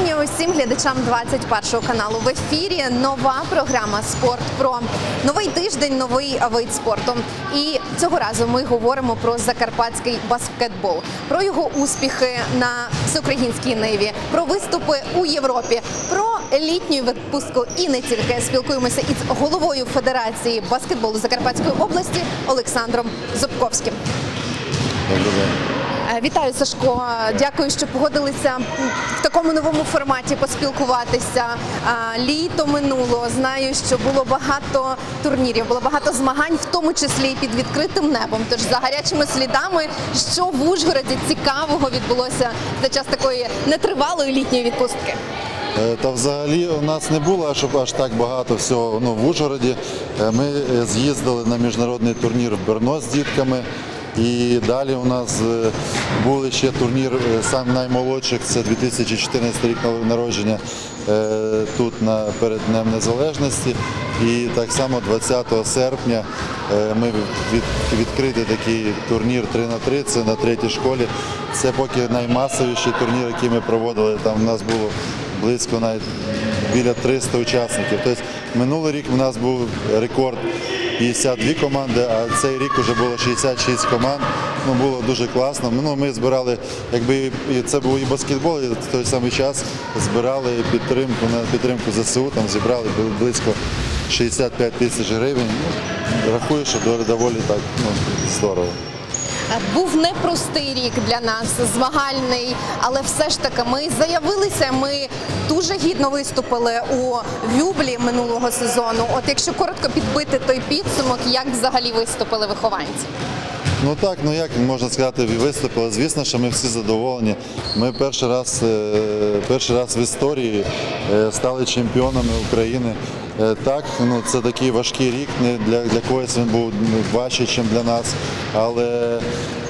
Вітання усім глядачам 21 каналу. В ефірі нова програма Спорт Про новий тиждень, новий вид спорту. І цього разу ми говоримо про закарпатський баскетбол, про його успіхи на всеукраїнській ниві, про виступи у Європі, про літню відпустку і не тільки спілкуємося із головою Федерації баскетболу Закарпатської області Олександром Зубковським. Е, Вітаю, Сашко. Дякую, що погодилися в такому новому форматі поспілкуватися. Літо минуло. Знаю, що було багато турнірів, було багато змагань, в тому числі і під відкритим небом. Тож за гарячими слідами, що в Ужгороді цікавого відбулося за час такої нетривалої літньої відпустки. Е, Та взагалі у нас не було аж, аж так багато всього ну, в Ужгороді. Е, Ми е, з'їздили на міжнародний турнір в Берно з дітками. І далі у нас е, був ще турнір е, сам наймолодших, це 2014 рік народження е, тут перед Днем Незалежності. І так само 20 серпня ми від, відкрили такий турнір 3 на 3 це на третій школі. Це поки наймасовіший турнір, який ми проводили. Там у нас було близько навіть біля 300 учасників. Тобто минулий рік у нас був рекорд 52 команди, а цей рік вже було 66 команд. Ну, було дуже класно. Ну, ми збирали, якби це був і баскетбол, і в той самий час збирали підтримку на підтримку ЗСУ, там зібрали близько 65 тисяч гривень. Ну, рахую, що доволі так ну, здорово. Був непростий рік для нас, змагальний, але все ж таки ми заявилися. Ми дуже гідно виступили у Вюблі минулого сезону. От якщо коротко підбити той підсумок, як взагалі виступили вихованці? Ну так, ну як можна сказати, виступили. Звісно, що ми всі задоволені. Ми перший раз, е, перший раз в історії е, стали чемпіонами України. Е, Так, ну це такий важкий рік. Для, для когось він був важчий, ніж для нас. Але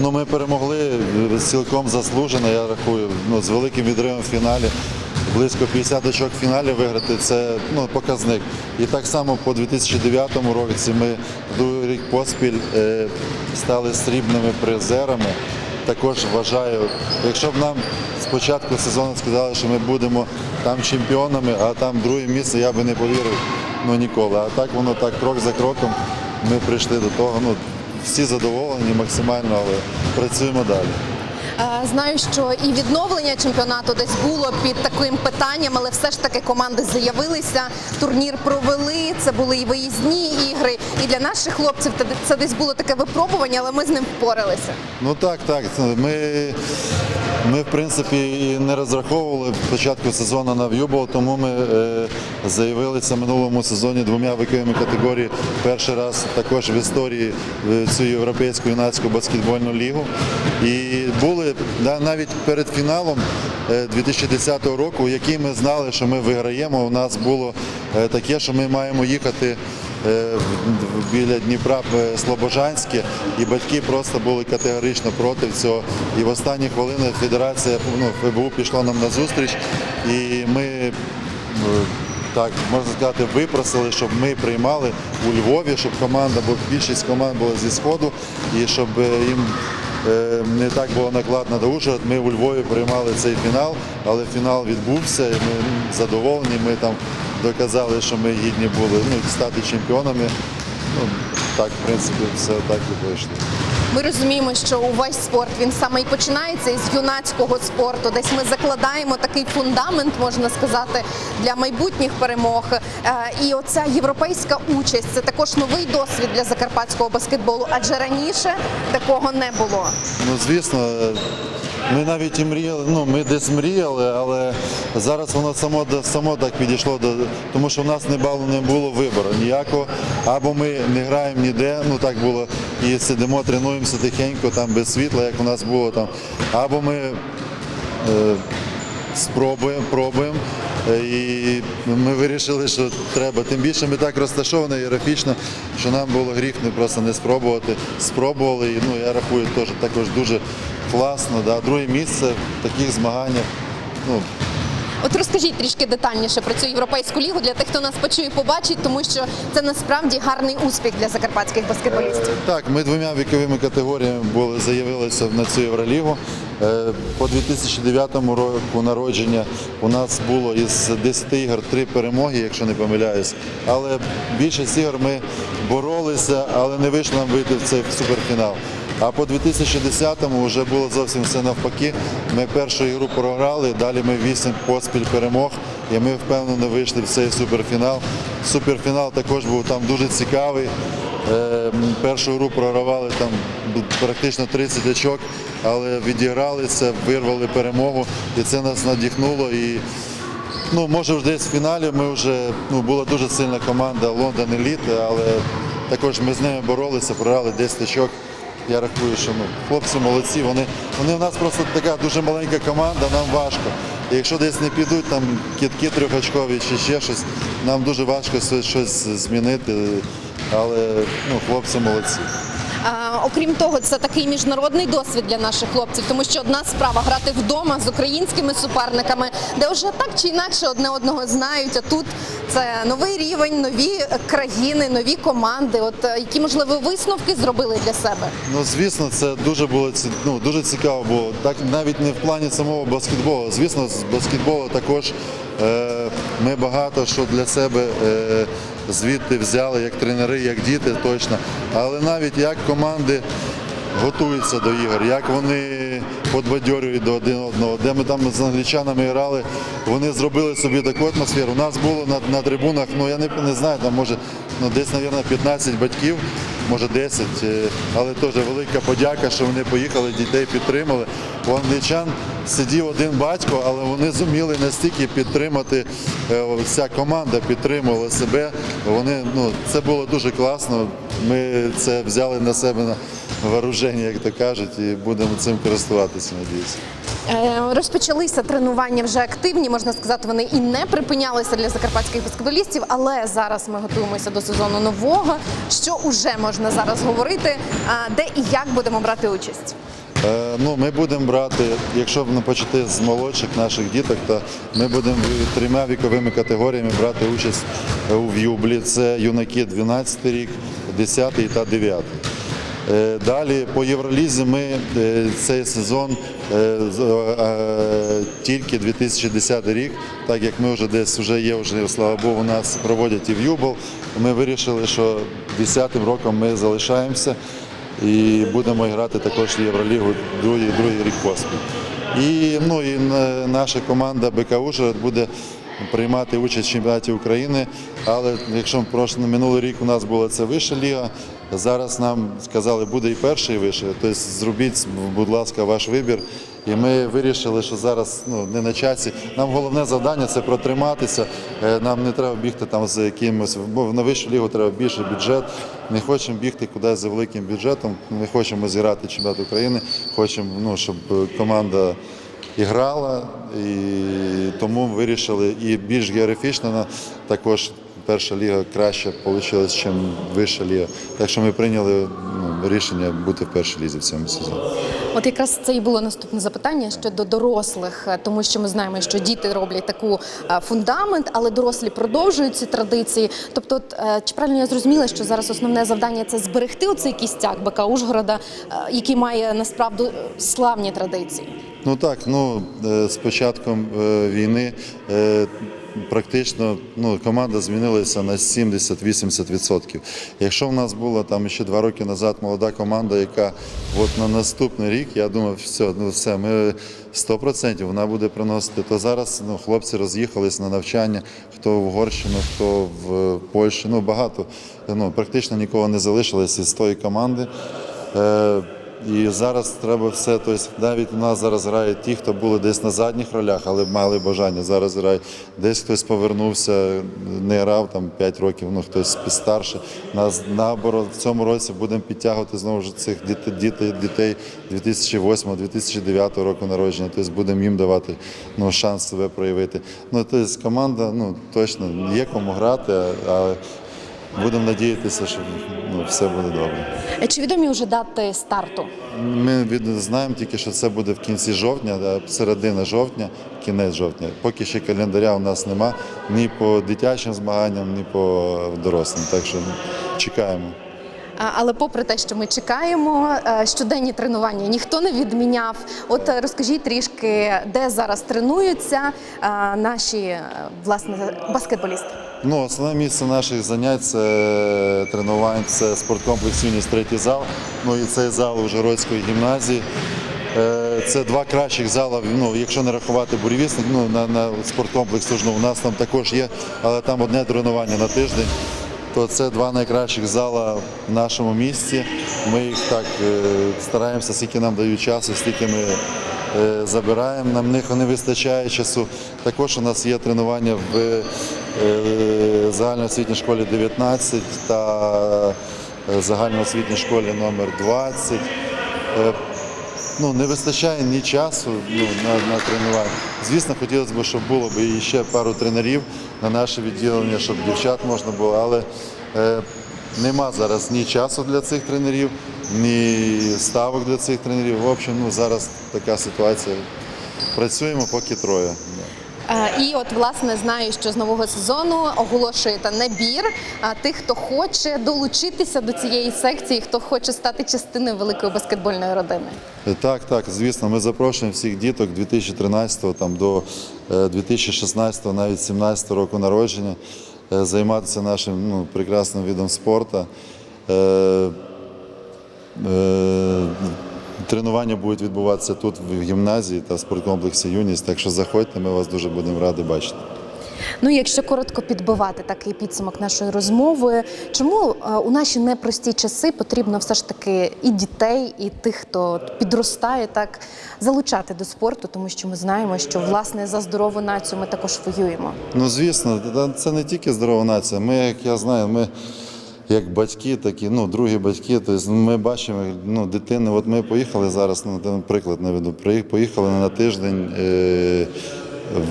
ну, ми перемогли е, цілком заслужено, я рахую, ну, з великим відривом в фіналі. Близько 50 очок в фіналі виграти це ну, показник. І так само по 2009 році ми другий рік поспіль е, стали срібними призерами. Також вважаю, якщо б нам спочатку сезону сказали, що ми будемо там чемпіонами, а там друге місце, я би не повірив ну, ніколи. А так воно так крок за кроком ми прийшли до того. Ну, всі задоволені максимально, але працюємо далі. Знаю, що і відновлення чемпіонату десь було під таким питанням, але все ж таки команди заявилися. Турнір провели. Це були і виїзні ігри. І для наших хлопців це десь було таке випробування, але ми з ним впоралися. Ну так, так. Ми, ми в принципі і не розраховували початку сезону на В'юбол, тому ми е, заявилися минулому сезоні двома віковими категорії. Перший раз також в історії цю європейську юнацьку баскетбольну лігу. І були навіть перед фіналом е, 2010 року, який ми знали, що ми виграємо. У нас було е, таке, що ми маємо їхати е, біля Дніпра е, Слобожанське, і батьки просто були категорично проти цього. І в останні хвилини федерація ну, ФБУ пішла нам на зустріч, і ми е, так можна сказати, випросили, щоб ми приймали у Львові, щоб команда, бо більшість команд була зі сходу, і щоб е, їм е, не так було накладно до Ужгород. Ми у Львові приймали цей фінал, але фінал відбувся, і ми задоволені. Ми там доказали, що ми гідні були ну, стати чемпіонами. Ну, так, в принципі, все так і вийшло. Ми розуміємо, що увесь спорт він саме і починається із юнацького спорту. Десь ми закладаємо такий фундамент, можна сказати, для майбутніх перемог. Е, І оця європейська участь це також новий досвід для закарпатського баскетболу, адже раніше такого не було. Ну, звісно, ми навіть і мріяли, ну ми десь мріяли, але зараз воно само само так підійшло до тому, що в нас не було, не було вибору ніякого. Або ми не граємо ніде, ну так було, і сидимо, тренуємося тихенько, там без світла, як у нас було там. Або ми е, спробуємо, пробуємо. І ми вирішили, що треба. Тим більше ми так розташовані географічно, що нам було гріх не просто не спробувати. Спробували, і ну, я рахую, теж також дуже класно. Да. Друге місце в таких змаганнях. Ну, От розкажіть трішки детальніше про цю європейську лігу для тих, хто нас почує, побачить, тому що це насправді гарний успіх для закарпатських баскетболістів. Так, ми двома віковими категоріями були заявилися на цю Євролігу. Е, По 2009 року народження у нас було із 10 ігор 3 перемоги, якщо не помиляюсь. Але більшість ігор ми боролися, але не вийшло нам вийти в цей суперфінал. А по 2010-му вже було зовсім все навпаки. Ми першу ігру програли, далі ми 8 поспіль перемог, і ми впевнено вийшли в цей суперфінал. Суперфінал також був там дуже цікавий. Е, Першу гру програвали там практично 30 очок, але відігралися, вирвали перемогу, і це нас надихнуло. І ну, може вже десь в фіналі ми вже ну, була дуже сильна команда Лондон Еліт, але також ми з ними боролися, програли 10 очок. Я рахую, що ну, хлопці молодці. Вони, вони в нас просто така дуже маленька команда, нам важко. І якщо десь не підуть, там кітки трьохочкові чи ще щось, нам дуже важко щось- змінити. Але ну, хлопці молодці. Окрім того, це такий міжнародний досвід для наших хлопців, тому що одна справа грати вдома з українськими суперниками, де вже так чи інакше одне одного знають. А тут це новий рівень, нові країни, нові команди. От е, які можливо висновки зробили для себе? Ну, звісно, це дуже було ну, дуже цікаво було. Так навіть не в плані самого баскетболу. Звісно, з баскетболу також е, ми багато що для себе е, звідти взяли, як тренери, як діти, точно. Але навіть як команди готуються до ігор, як вони подбадьорюють до один одного, де ми там з англічанами грали, вони зробили собі таку атмосферу. У нас було на, на трибунах, ну я не, не знаю, там може ну, десь, мабуть, 15 батьків, може 10, е, але теж велика подяка, що вони поїхали, дітей підтримали. У англічан сидів один батько, але вони зуміли настільки підтримати, е, вся команда підтримувала себе. Вони, ну, це було дуже класно. Ми це взяли на себе на вооруження, як то кажуть, і будемо цим користуватися, надіюся. Е, Розпочалися тренування вже активні, можна сказати, вони і не припинялися для закарпатських баскетболістів, але зараз ми готуємося до сезону нового. Що вже можна зараз говорити, де і як будемо брати участь? Е, Ну, ми будемо брати, якщо б почати з молодших наших діток, то ми будемо трьома віковими категоріями брати участь у в'юблі. Це юнаки 12 рік, 10 та 9. Е, Далі по Євролізі ми е, цей сезон е, тільки 2010 рік, так як ми вже десь вже є, вже, слава Богу, нас проводять і в Юбол. Ми вирішили, що 10-м роком ми залишаємося і будемо грати також в Євролігу другий, другий рік поспіль. І, ну, і наша команда БК Ужгород буде приймати участь в чемпіонаті України. Але якщо минулий рік у нас була це вища ліга, зараз нам сказали, буде і перша, і вища. Тобто зробіть, будь ласка, ваш вибір. І ми вирішили, що зараз ну, не на часі. Нам головне завдання це протриматися. Е, Нам не треба бігти там з якимось, бо на вищу лігу треба більше бюджет. Не хочемо бігти кудись за великим бюджетом. Не хочемо зіграти чемпіонат України. Хочемо, ну, щоб команда і грала, і тому вирішили і більш географічно також перша ліга краще вийшла, ніж вища ліга. Так що ми прийняли ну, рішення бути в першій лізі в цьому сезоні. От якраз це і було наступне запитання щодо дорослих, тому що ми знаємо, що діти роблять таку е, фундамент, але дорослі продовжують ці традиції. Тобто, от, е, чи правильно я зрозуміла, що зараз основне завдання це зберегти оцей кістяк БК Ужгорода, е, який має насправді славні традиції. Ну так, ну з початком війни практично ну, команда змінилася на 70-80%. Якщо в нас була там ще два роки назад молода команда, яка от на наступний рік, я думав, все, ну все, ми 100% вона буде приносити. То зараз ну, хлопці роз'їхались на навчання, хто в Угорщину, хто в Польщу. Ну багато, ну практично нікого не залишилось із тої команди. І зараз треба все. Тобто навіть у нас зараз грають ті, хто були десь на задніх ролях, але мали бажання. Зараз грають. Десь хтось повернувся, не грав там 5 років, ну хтось старше. Нас наоборот в цьому році будемо підтягувати знову ж цих дітей, дітей 2008-2009 року народження. Тобто будемо їм давати ну, шанс себе проявити. Ну тобто команда, ну точно є кому грати, але будемо надіятися, що ну, все буде добре. Е, Чи відомі вже дати старту? Ми від- знаємо тільки, що це буде в кінці жовтня, а середина жовтня, кінець жовтня. Поки ще календаря у нас нема ні по дитячим змаганням, ні по дорослим. Так що чекаємо. Але попри те, що ми чекаємо, е, щоденні тренування ніхто не відміняв. От е, розкажіть трішки, де зараз тренуються е, наші е, власне баскетболісти. Ну, основне місце наших занять це тренувань, це спорткомплекс Юніс третій зал. Ну і цей зал Ужгородської гімназії. Е, Це два кращих зала, ну, якщо не рахувати буревісник, ну, на, на спорткомплекс Тужно, у нас там також є, але там одне тренування на тиждень. То це два найкращих зала в нашому місті. Ми їх так е, стараємося, скільки нам дають часу, стільки ми е, забираємо. Нам них не вистачає часу. Також у нас є тренування в е, загальноосвітній школі 19 та е, загальноосвітній школі номер 20. Е, Ну, не вистачає ні часу ну, на, на тренування. Звісно, хотілося б, щоб було б і ще пару тренерів на наше відділення, щоб дівчат можна було, але е, нема зараз ні часу для цих тренерів, ні ставок для цих тренерів. В общем, ну, зараз така ситуація. Працюємо поки троє. Е, І от власне знаю, що з нового сезону оголошуєте набір тих, хто хоче долучитися до цієї секції, хто хоче стати частиною великої баскетбольної родини. Е, Так, так, звісно, ми запрошуємо всіх діток 2013 там, до е, 2016, навіть 17 року народження е, займатися нашим ну, прекрасним видом спорту. Е, е, Тренування будуть відбуватися тут в гімназії та спорткомплексі Юність, так що заходьте, ми вас дуже будемо раді бачити. Ну, якщо коротко підбивати такий підсумок нашої розмови, чому е, у наші непрості часи потрібно все ж таки і дітей, і тих, хто підростає, так залучати до спорту, тому що ми знаємо, що власне за здорову націю ми також воюємо. Ну, звісно, це не тільки здорова нація. Ми, як я знаю, ми як батьки, такі, ну, другі батьки, тобто ми бачимо ну, дитини. От ми поїхали зараз, ну, приклад наведу, поїхали на тиждень. Е-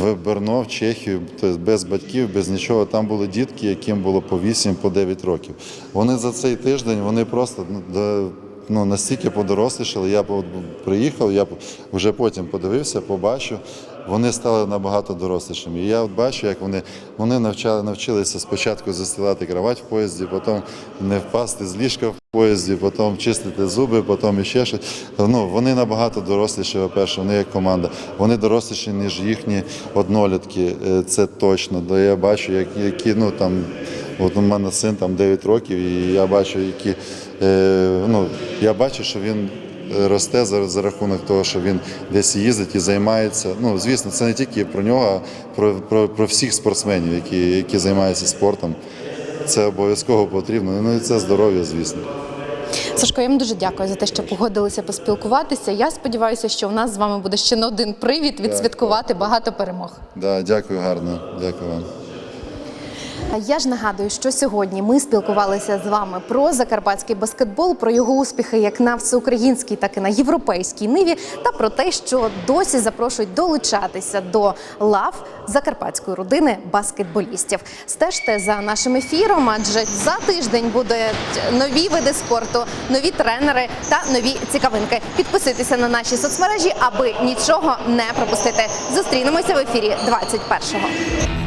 в Берно, в Чехію, тобто без батьків, без нічого. Там були дітки, яким було по 8, по 9 років. Вони за цей тиждень вони просто ну, ну, настільки подорослішали. Я приїхав, я вже потім подивився, побачив. Вони стали набагато дорослішими. І я бачу, як вони, вони навчали, навчилися спочатку застилати кровать в поїзді, потім не впасти з ліжка в поїзді, потім чистити зуби, потім іще щось. Ну, вони набагато доросліші, по-перше, вони як команда. Вони доросліші, ніж їхні однолітки. Е, Це точно. Бо я бачу, як, які ну там. От у мене син там 9 років, і я бачу, які е, ну я бачу, що він росте за, за рахунок того, що він десь їздить і займається. Ну, звісно, це не тільки про нього, а про, про, про всіх спортсменів, які, які займаються спортом. Це обов'язково потрібно. Ну і це здоров'я, звісно. Сашко, я вам дуже дякую за те, що погодилися поспілкуватися. Я сподіваюся, що у нас з вами буде ще не один привід відсвяткувати багато перемог. Да, дякую гарно. Дякую вам. Я ж нагадую, що сьогодні ми спілкувалися з вами про закарпатський баскетбол, про його успіхи як на всеукраїнській, так і на європейській ниві, та про те, що досі запрошують долучатися до лав закарпатської родини баскетболістів. Стежте за нашим ефіром, адже за тиждень будуть нові види спорту, нові тренери та нові цікавинки. Підписуйтеся на наші соцмережі, аби нічого не пропустити. Зустрінемося в ефірі 21-го.